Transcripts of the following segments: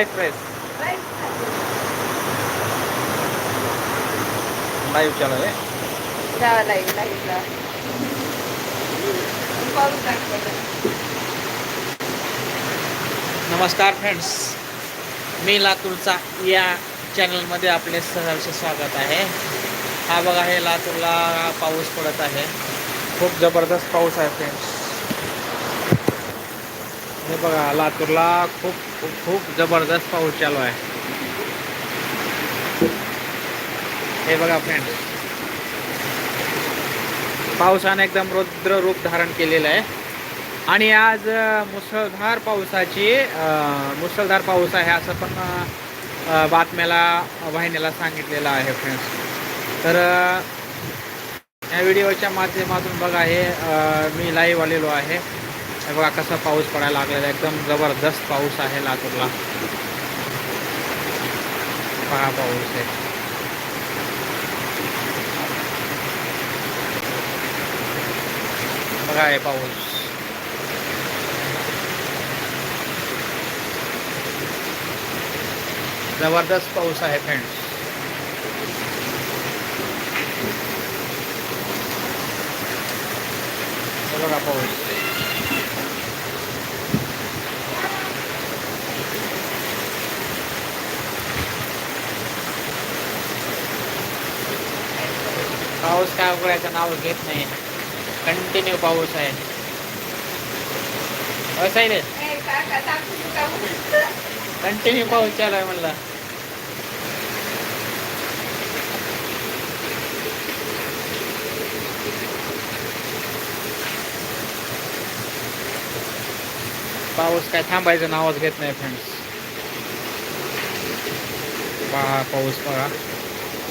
Express live चालू आहे पाऊस लागतो नमस्कार फ्रेंड्स मी लातूरचा या चॅनलमध्ये आपले सहर्ष स्वागत आहे. हा बघा हे लातूरला पाऊस पडत आहे. खूप जबरदस्त पाऊस आहे फ्रेंड्स हे बघा लातूरला खूप खूप जबरदस्त पाऊस चालू आहे. हे बघा फ्रेंड्स पावसाने एकदम रुद्र रूप धारण केलेलं आहे. आणि आज मुसळधार पावसाची मुसळधार पाऊस आहे असं पण बातम्याला वाहिनीला सांगितलेलं आहे फ्रेंड्स तर या व्हिडिओच्या माध्यमातून बघा हे मी लाईव्ह आलेलो आहे. हे बघा कसा पाऊस पडायला लागलेला एकदम जबरदस्त पाऊस आहे लातूरला. पहा पाऊस आहे. बघा आहे पाऊस. जबरदस्त पाऊस आहे फ्रेंड्स बघा पाऊस. पाऊस काय उघडायचं नाव घेत नाही. कंटिन्यू पाऊस आहे. असं रे? कंटिन्यू पाऊस चालू आहे म्हणलं. पाऊस काय थांबायचं नावच घेत नाही फ्रेंड्स पहा पाऊस पहा.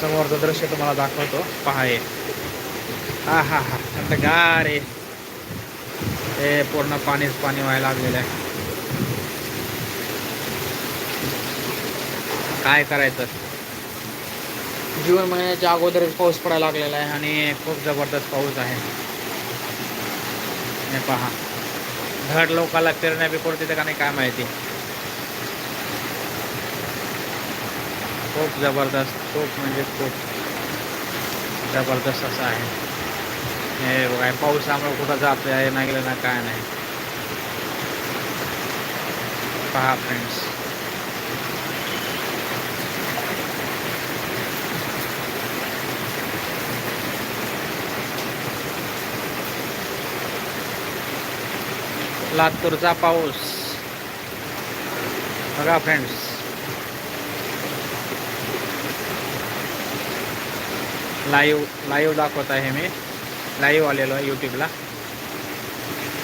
समोरचं दृश्य तुम्हाला दाखवतो. पहा हे. हा हा हा. थंडगार आहे. हे पूर्ण पाणीच पाणी व्हायला लागलेलं आहे. काय करायचं? जून महिन्याच्या अगोदरच पाऊस पडायला लागलेला आहे आणि खूप जबरदस्त पाऊस आहे. हे पहा. धड लोकाला फिरण्यापी बी पडते का नाही काय माहिती. खूप ज़बरदस्त खूप म्हणजे खूप ज़बरदस्त असं हे बघा पावसामुळे कुठं जात आहे, नाही गेलं ना काय नाही. पहा फ्रेंड्स लातूरचा पाऊस. बघा फ्रेंड्स लाईव्ह लाईव्ह दाखवत आहे मी. लाईव्ह आलेलो आहे यूट्यूबला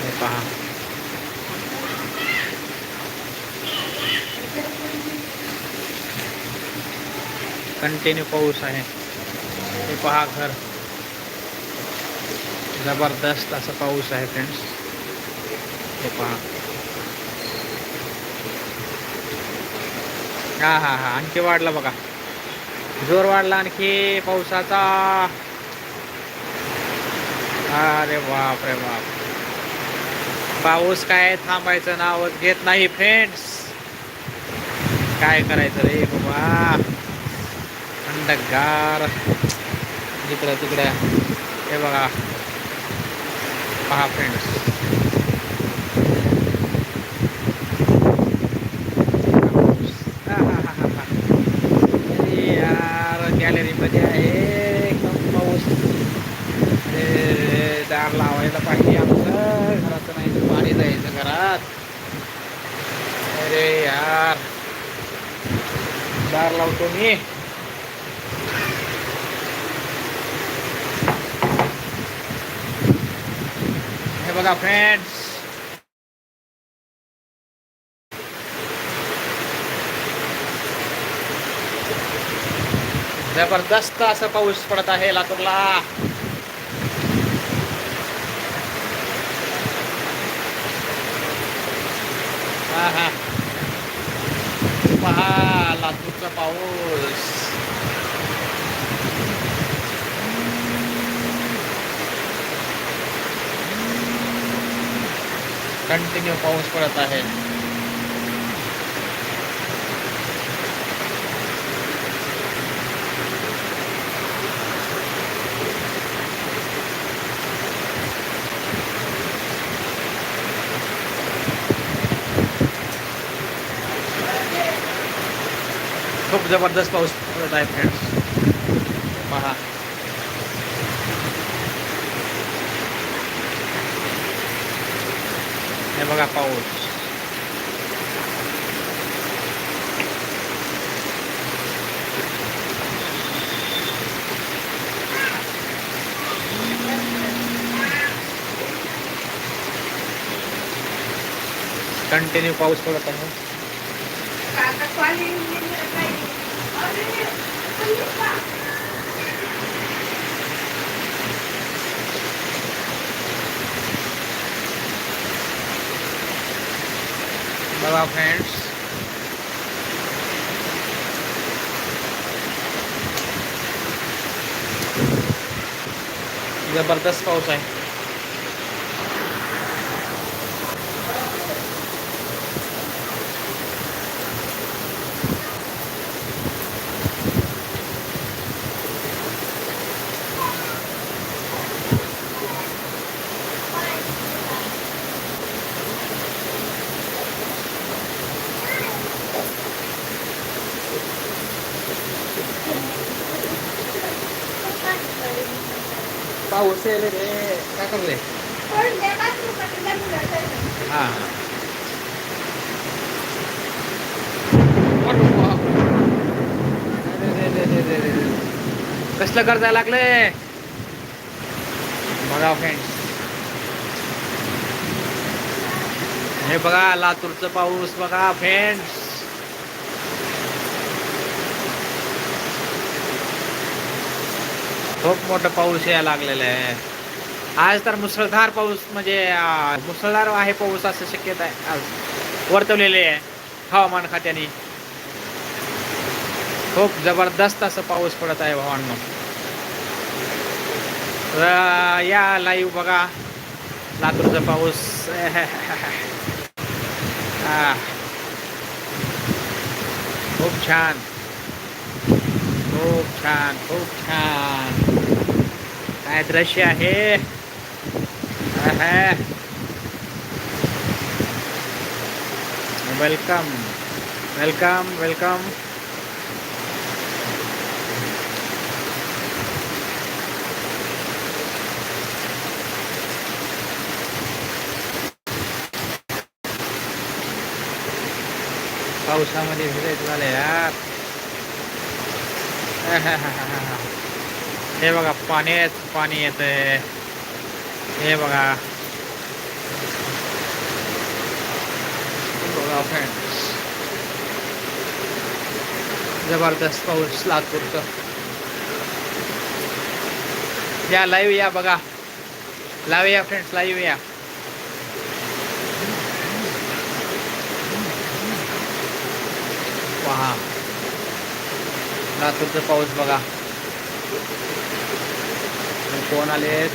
हे पहा. कंटिन्यू पाऊस आहे. हे पहा घर. जबरदस्त असा पाऊस आहे फ्रेंड्स हे पहा. हां हां हां. आणखी वाढला बघा. जोर वाढला आणखी पावसाचा. अरे बाप रे बाप. पाऊस काय थांबायचं नावच घेत नाही फ्रेंड्स काय करायचं रे बाबा? थंडगार जिकडं तिकडं. हे बघा. पहा फ्रेंड्स यार गॅलरीमध्ये आहे एकदम पाऊस अरे, दार लावायला पाहिजे आमचं घराचं नाही तर पाणी जायचं घरात अरे यार दार लावतो मी. हे बघा फ्रेंड्स जबरदस्त असं पाऊस पडत आहे लातूरला. हा हा. पहा. लातूरचा पाऊस. कंटिन्यू पाऊस पडत आहे. खूप जबरदस्त पाऊस पडत आहे फ्रेंड्स पहा. हे बघा पाऊस. कंटिन्यू पाऊस पडत आहे काका पाणी नाही. अरे, अरे बा. बघा फ्रेंड्स जबरदस्त पाऊस आहे. पाऊस येले रे. काय करले पण हा कसलं करता लागले बघा फ्रेंड्स हे बघा लातूरचं पाऊस बघा फ्रेंड्स खूप मोठं पाऊस यायला लागलेलं आहे. आज तर मुसळधार पाऊस म्हणजे मुसळधार आहे पाऊस असं शक्यता आहे. आज वर्तवलेले आहे हवामान खात्याने. खूप जबरदस्त असं पाऊस पडत आहे भावांना. तर या लाईव्ह बघा. लातूरचा पाऊस. हा. खूप छान. खूप छान खूप छान. काय दृश्य आहे? वेलकम वेलकम वेलकम पावसामध्ये भिजायचं झालं यार. हे बघा पाण्यात पाणी येतंय. हे बघा. बघा फ्रेंड्स ज़बरदस्त पाऊस लातूरचं. या लाईव्ह या, बघा. लाईव्ह या फ्रेंड्स लाईव्ह या. पहा. लातूरचं पाऊस बघा. कोण आलेत?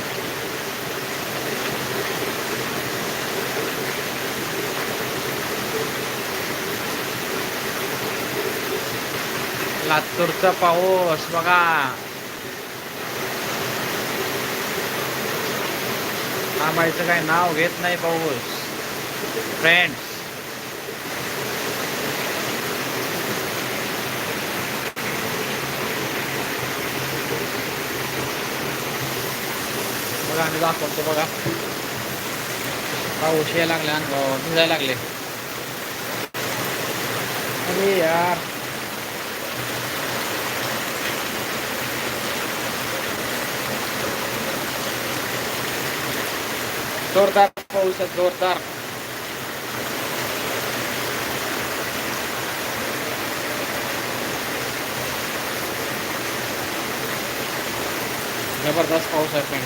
लातूरचा पाऊस बघा. थांबायचं काय नाव घेत नाही पाऊस. फ्रेंड्स बघा आम्ही दाखवतो बघा. पाऊस यायला लागले अंगावर भिजायला लागले. अरे यार. जोरदार पाऊस आहे जोरदार. जबरदस्त पाऊस आहे फ्रेंड